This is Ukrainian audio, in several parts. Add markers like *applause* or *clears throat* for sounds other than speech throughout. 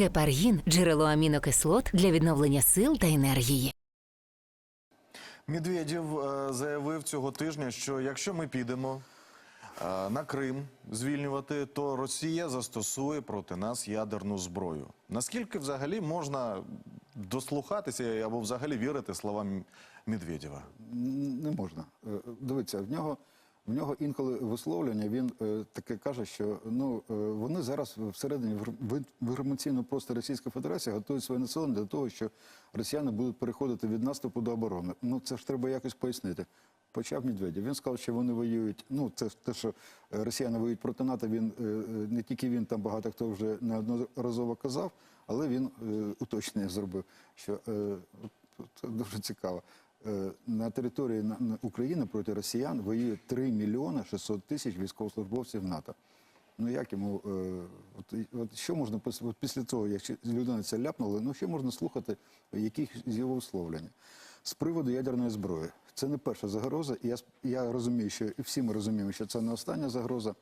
Гепаргін джерело амінокислот для відновлення сил та енергії. Медведєв е, заявив цього тижня, що якщо ми підемо е, на Крим звільнювати, то Росія застосує проти нас ядерну зброю. Наскільки взагалі можна дослухатися або взагалі вірити словам Медведєва? Не можна. Е, Дивіться, в нього, в нього інколи висловлення, він е, таке каже, що ну, е, вони зараз всередині в інформаційному просторі Російської Федерації готують своє населення для того, що росіяни будуть переходити від наступу до оборони. Ну це ж треба якось пояснити. Почав Медведєв. Він сказав, що вони воюють. Ну, це те, що е, росіяни воюють проти НАТО. Він е, е, не тільки він, там багато хто вже неодноразово казав, але він уточнення зробив, що це дуже цікаво. Е, На території України проти росіян воює 3 мільйони 600 тисяч військовослужбовців НАТО. Ну як йому, е, от, от що можна після того, якщо людина це ляпнула, ну що можна слухати яких з його висловлення? З приводу ядерної зброї. Це не перша загроза, і я, я розумію, що і всі ми розуміємо, що це не остання загроза.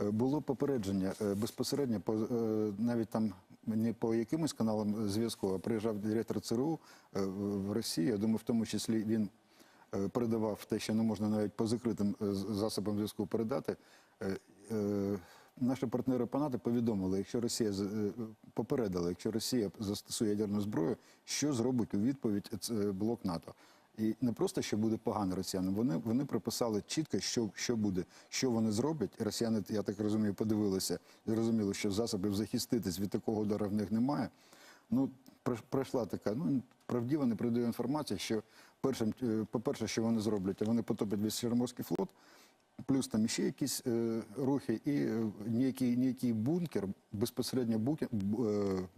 Е, Було попередження безпосередньо по навіть там не по якимось каналам зв'язку, а приїжджав директор ЦРУ е, в Росію. Я думаю, в тому числі він е, передавав те, що не можна навіть по закритим е, засобам зв'язку передати. Наші партнери по НАТО повідомили, якщо Росія попередила, якщо Росія застосує ядерну зброю, що зробить у відповідь блок НАТО. І не просто що буде погано росіянам, вони, вони приписали чітко, що, що буде, що вони зроблять. Росіяни, я так розумію, подивилися і зрозуміли, що засобів захиститись від такого удару в них немає. Ну, пройшла така, ну, правдива, неправдива інформація, що першим, е, по-перше, що вони зроблять, вони потоплять весь Чорноморський флот, плюс там ще якісь е, рухи, і е, ніякий, ніякий бункер, безпосередньо букер, бу- е,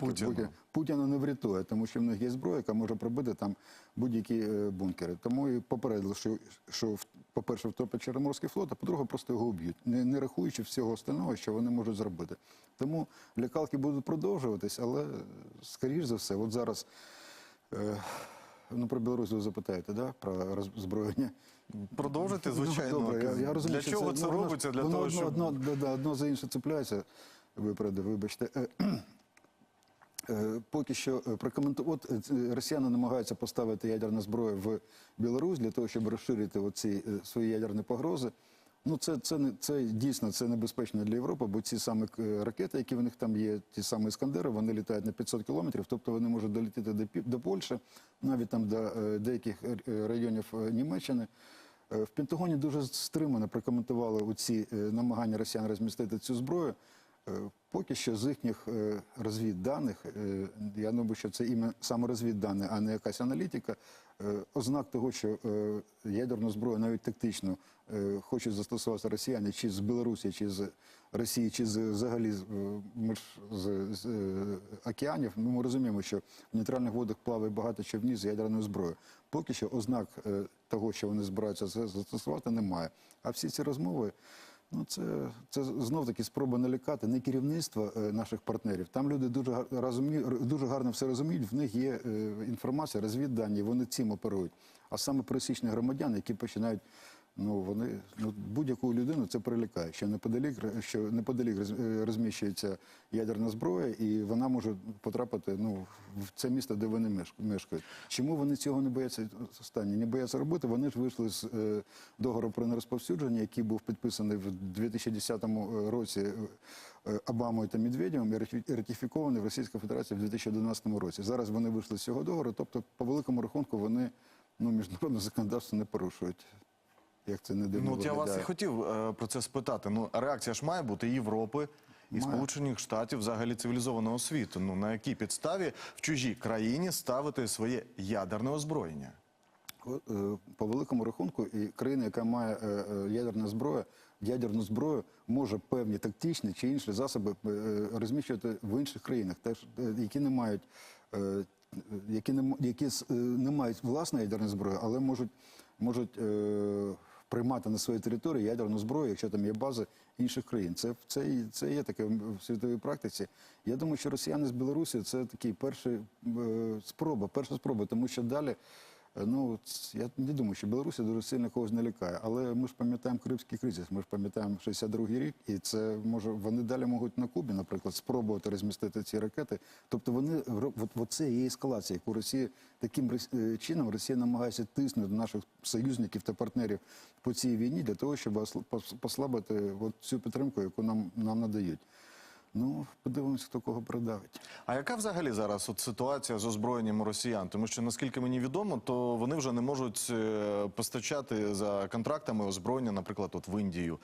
букер, Путіна. Не врятує, тому що в них є зброя, яка може пробити там будь-які е, бункери. Тому і попередили, що, що по-перше, втопить Чорноморський флот, а по-друге, просто його вб'ють, не, не рахуючи всього остального, що вони можуть зробити. Тому лякалки будуть продовжуватись, але, е, скоріш за все, от зараз. Е, Ну, про Білорусь ви запитаєте, да? про роззброєння. Продовжити, Ну, звичайно. Добре, я, я розумію, Для чого це, воно ж- робиться? Для воно того, одно, щоб одно, да, одно за інше цепляється. Виправдав, вибачте. Е, Поки що е. От е, росіяни намагаються поставити ядерну зброю в Білорусь для того, щоб розширити оці свої ядерні погрози. Ну, це, це, не, це дійсно це небезпечно для Європи, бо ці саме е, ракети, які в них там є, ті самі іскандери, вони літають на 500 кілометрів, тобто вони можуть долетіти до, до Польщі, навіть там до деяких районів Німеччини. В Пентагоні дуже стримано прокоментували ці намагання росіян розмістити цю зброю. Е, Поки що з їхніх е, розвідданих, е, я думаю, що це іменно саме розвіддані, а не якась аналітика, ознак того, що ядерну зброю, навіть тактичну, е, хочуть застосувати росіяни чи з Білорусі, чи з Росії, чи з, взагалі з, з, з океанів, ну, ми розуміємо, що в нейтральних водах плаває багато човнів з ядерною зброєю. Поки що ознак того, що вони збираються застосувати, немає. А всі ці розмови. Ну, це, це знов таки спроба налякати не керівництво е, наших партнерів. Там люди дуже розумі, дуже гарно все розуміють. В них є е, інформація, розвіддані, вони цим оперують. А саме пересічні громадяни, які починають. Ну вони ну будь-яку людину це прилякає. Що неподалік що неподалік е, розміщується ядерна зброя, і вона може потрапити ну в це місто, де вони меш- мешкають. Чому вони цього не бояться останнє? Не бояться робити? Вони ж вийшли з е, договору про нерозповсюдження, який був підписаний в 2010 році е, е, Обамою та Медведєвим і ратифікований в Російській Федерації в 2011 році. Зараз вони вийшли з цього договору. Тобто, по великому рахунку, вони ну міжнародне законодавство не порушують. Як це не дивно Ну, от я вас і хотів е, про це спитати. Ну, реакція ж має бути Європи і Має. Сполучених Штатів, взагалі цивілізованого світу. Ну на якій підставі в чужій країні ставити своє ядерне озброєння? Е, По великому рахунку, і країна, яка має е, е, ядерну зброю, ядерну зброю може певні тактичні чи інші засоби е, розміщувати в інших країнах, теж е, які не мають. е, Які не м- які с- е, не мають власної ядерної зброї, але можуть можуть е, приймати на своїй території ядерну зброю, якщо там є бази інших країн. Це це це є таке в світовій практиці. Я думаю, що росіяни з Білорусі це такий перший е, спроба, перша спроба, тому що далі Ну, я не думаю, що Білорусі дуже сильно когось не лякає. Але ми ж пам'ятаємо Кримський кризис, ми ж пам'ятаємо 62-й рік, і це може вони далі можуть на Кубі, наприклад, спробувати розмістити ці ракети. Тобто вони от, це є ескалація, яку Росія таким е, чином Росія намагається тиснути наших союзників та партнерів по цій війні для того, щоб осл- пос- послабити от цю підтримку, яку нам, нам надають. Ну, подивимося, хто кого продавить. А яка взагалі зараз от ситуація з озброєнням росіян? Тому що наскільки мені відомо, то вони вже не можуть е, постачати за контрактами озброєння, наприклад, от в Індію.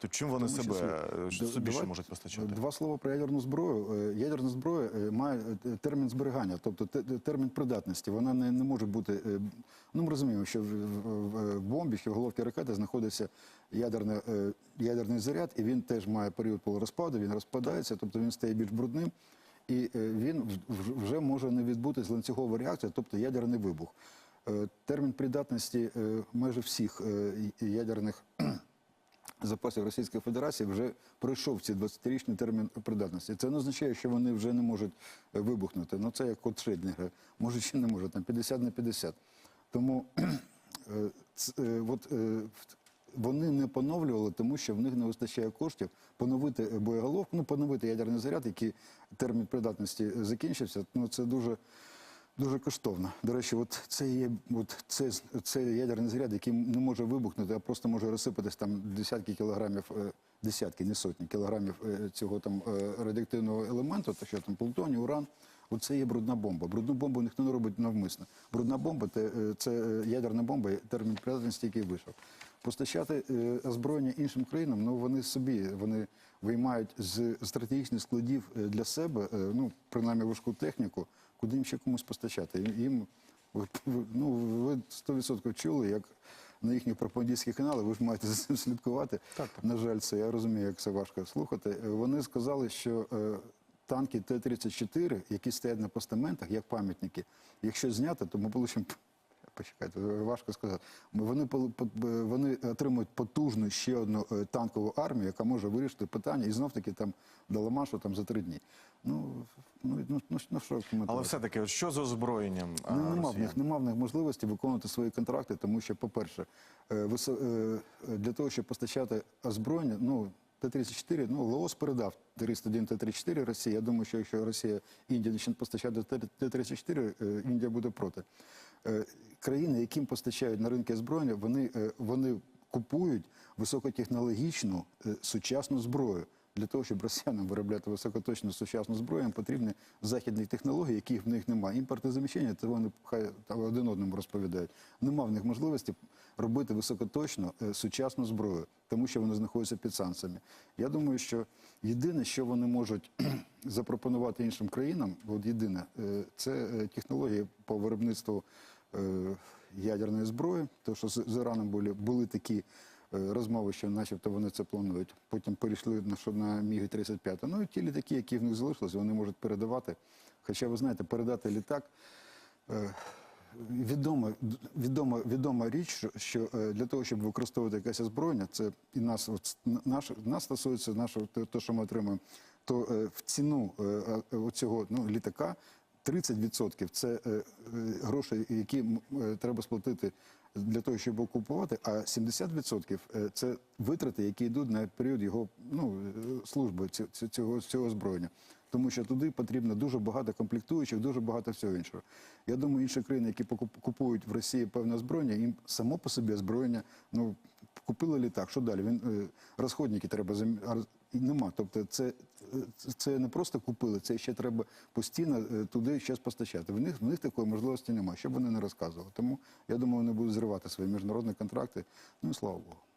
То чим вони Тому себе числі. е, що собі ще можуть постачати? Два слова про ядерну зброю. Е, Ядерна зброя е, має термін зберігання, тобто те- те- термін придатності. Вона не, не може бути. Ну, ми розуміємо, що в, бомбі, що в головці ракети знаходиться ядерне, ядерний заряд, і він теж має період полурозпаду, він розпадається, тобто він стає більш брудним. І він вже може не відбутись ланцюгова реакція, тобто ядерний вибух. Термін придатності майже всіх ядерних запасів Російської Федерації вже пройшов ці 20-річний термін придатності. Це не означає, що вони вже не можуть е, вибухнути. Ну це як от Шрейдінгера. Може чи не може, там 50 на 50. Тому *clears throat* е, е, от, е, вони не поновлювали, тому що в них не вистачає коштів поновити боєголовку, ну поновити ядерний заряд, який термін придатності закінчився. Ну це дуже. Дуже коштовно. До речі, от це є от це, це ядерний заряд, який не може вибухнути, а просто може розсипатись там десятки кілограмів, е, десятки, не сотні кілограмів е, цього там е, радіоактивного елементу, то що там плутоній, уран. Оце є брудна бомба. Брудну бомбу ніхто не робить навмисно. Брудна бомба це, ядерна бомба, термін придатності, який вийшов. Постачати озброєння іншим країнам, ну вони собі вони виймають з стратегічних складів для себе, ну принаймні важку техніку, куди їм ще комусь постачати. Їм- ну ви 100% чули, як на їхніх пропагандистських каналах, ви ж маєте за цим слідкувати. Так На жаль, це я розумію, як це важко слухати. Е, Вони сказали, що е, танки Т-34, які стоять на постаментах, як пам'ятники, якщо зняти, то ми получимо Почекайте, важко сказати. Вони вони отримують потужну ще одну е, танкову армію, яка може вирішити питання і знов таки там до Ламашу там за три дні. Ну ну ну, ну, ну що? Але все-таки, що з озброєнням? Ну, нема в них нема в них можливості виконувати свої контракти, тому що, по-перше, е, е, для того, щоб постачати озброєння, ну. Т-34, ну, Лаос передав 301 Т-34 Росії. Я думаю, що якщо Росія, Індія почне постачати Т-34, е, Індія буде проти. Е, Країни, яким постачають на ринки зброєння, вони, е, вони купують високотехнологічну е, сучасну зброю. Для того, щоб росіянам виробляти високоточну сучасну зброю, їм потрібні західні технології, яких в них немає. Імпортозаміщення, це вони хай один одному розповідають. Нема в них можливості робити високоточну е, сучасну зброю, тому що вони знаходяться під санкціями. Я думаю, що єдине, що вони можуть *clears throat* запропонувати іншим країнам, от єдине, е, це е, технології по виробництву ядерної зброї, тому що з, Іраном були, були такі розмови, що начебто вони це планують. Потім перейшли на що на Міги 35 Ну і ті літаки, які в них залишилися, вони можуть передавати. Хоча ви знаєте, передати літак. е, Відома, відома, відома річ, що, е, для того, щоб використовувати якесь озброєння, це і нас, от, наш, нас стосується нашого, те, що ми отримуємо, то е, в ціну е, е, ну, літака 30% це е, е, гроші, які е, треба сплатити для того, щоб його купувати, а 70% е, це витрати, які йдуть на період його ну, служби цього, цього озброєння. Тому що туди потрібно дуже багато комплектуючих, дуже багато всього іншого. Я думаю, інші країни, які купують в Росії певне озброєння, їм само по собі озброєння, ну купили літак, що далі? Він розходники треба нема. Тобто, це, це не просто купили, це ще треба постійно е, туди щось постачати. В них в них такої можливості немає, щоб вони не розказували. Тому я думаю, вони будуть зривати свої міжнародні контракти. Ну і слава Богу.